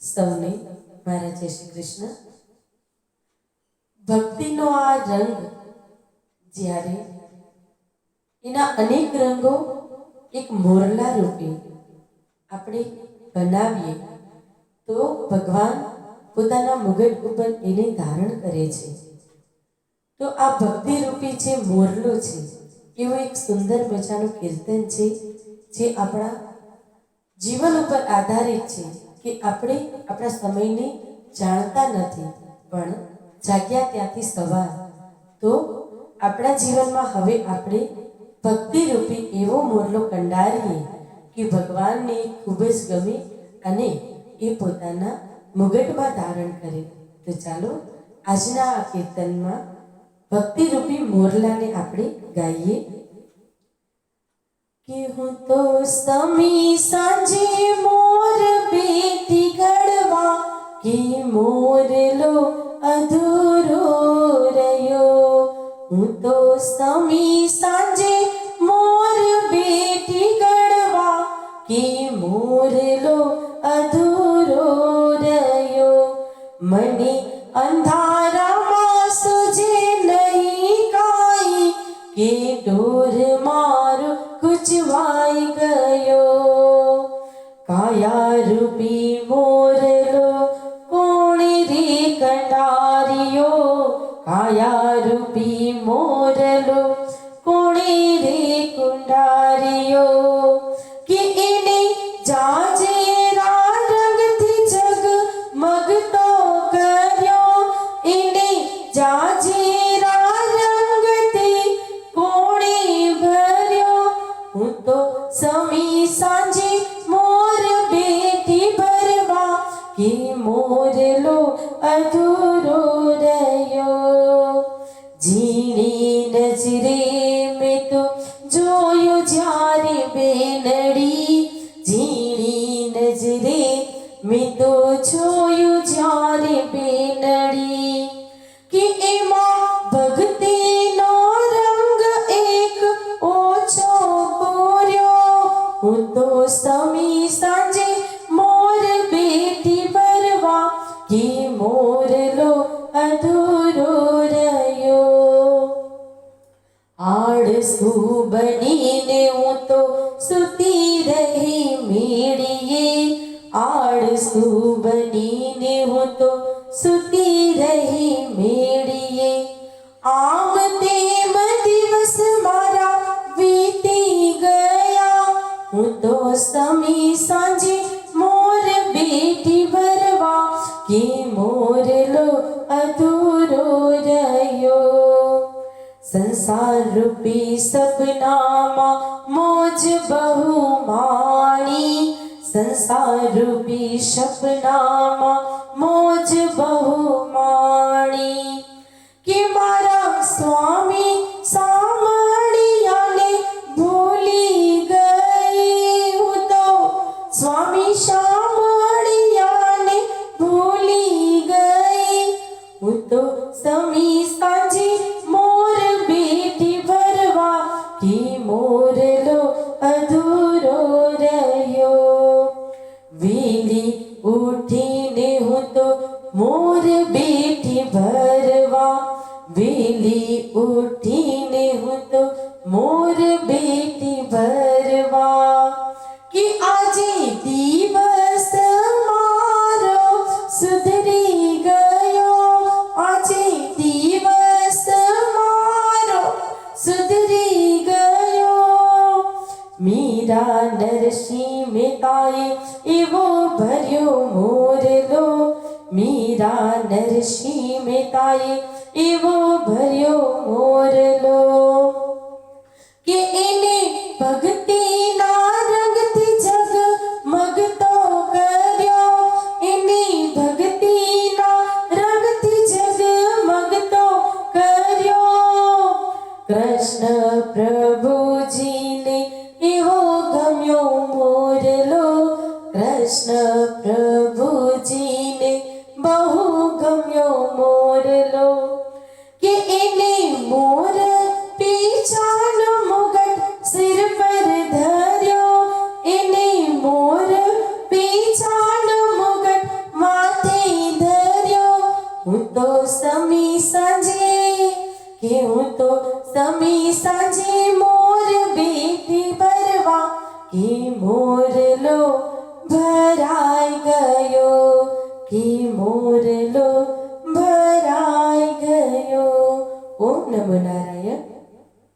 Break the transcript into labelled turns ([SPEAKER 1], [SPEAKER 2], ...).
[SPEAKER 1] સૌને મારા જય શ્રી કૃષ્ણ. ભક્તિનો આ રંગ જ્યારે એના અનેક રંગો એક મોરલા રૂપે આપણે બનાવીએ, તો ભગવાન પોતાના મુગટ ઉપર એને ધારણ કરે છે. તો આ ભક્તિ રૂપી જે મોરલો છે, એવો એક સુંદર મજાનું કીર્તન છે, જે આપણા જીવન ઉપર આધારિત છે. કે આપણે આપણા સમયને જાણતા નથી, પણ જાગ્યા ત્યાંથી સવાર. તો આપણા જીવનમાં હવે આપણે ભક્તિરૂપી એવો મોરલો કંડારીએ કે ભગવાનને ખૂબ જ ગમે અને એ પોતાના મુગટમાં ધારણ કરે. તો ચાલો આજના આ કીર્તનમાં ભક્તિરૂપી મોરલાને આપણે ગાઈએ. કે હું તો સમી સાંજે મોર બેટી ગળવા કે મોરલો અધૂરો રહ્યો. હું તો સમી સાંજે મોર બેટી ગળવા કે મોરલો અધૂરો રહ્યો. મને અંધારામાં સુજે નહીં કાઈ કે ઢોર કુંડારિયો કે એને જાજેરા રંગથી જગમગતો કર્યો. એને જાજેરા રંગથી કોણે ભર્યો? હું તો સમી સાંજે મોર બેટી ભરવા કે મોરલો અધૂરો રહ્યો. ઝીણી નજરે બેનડી ઝીણી નજરે મેં તો જોયું જ્યારે પેનડી કે એમાં ભક્તિનો રંગ એક ઓછો પૂર્યો હું તો સમી સાંજે મોર બેટી ભરવા કે સુતી રહી મેળીએ આળસુ બનીને હું તો સુતી રહી મેળીએ આમ તેમ દિવસ મારા વીતી ગયા હું તો સમી સાંજે મોર બેટી ભરવા કે અધૂરો સંસાર રૂપી સપનામાં મોજ બહુ માણી સંસાર રૂપી સપનામાં મોજ બહુ માણી કે મારા સ્વામી સામણિયાને ભૂલી ગઈ હું તો સ્વામી સામણિયાને ભૂલી ગઈ હું તો સમી વેલી ઉઠીને હું તો મોર બેટી ભરવા કે આજે દિવસ મારો સુધરી ગયો આજે દિવસ મારો સુધરી ગયો મીરા નરસિંહ મહેતાએ એવો ભર્યો મોરલો મીરા નરસિંહ મહેતાએ એવો ભર્યો મોરલો કે એને ભક્તિના રંગથી કર્યો. એને ભક્તિના રંગથી જગમગતો કર્યો. કૃષ્ણ પ્રભુજીને એવો ગમ્યો મોરલો કૃષ્ણ હું તો સમી સાંજે, કે હું તો સમી સાંજે મોર બેઠી ભરવા, કે મોરલો ભરાઈ ગયો.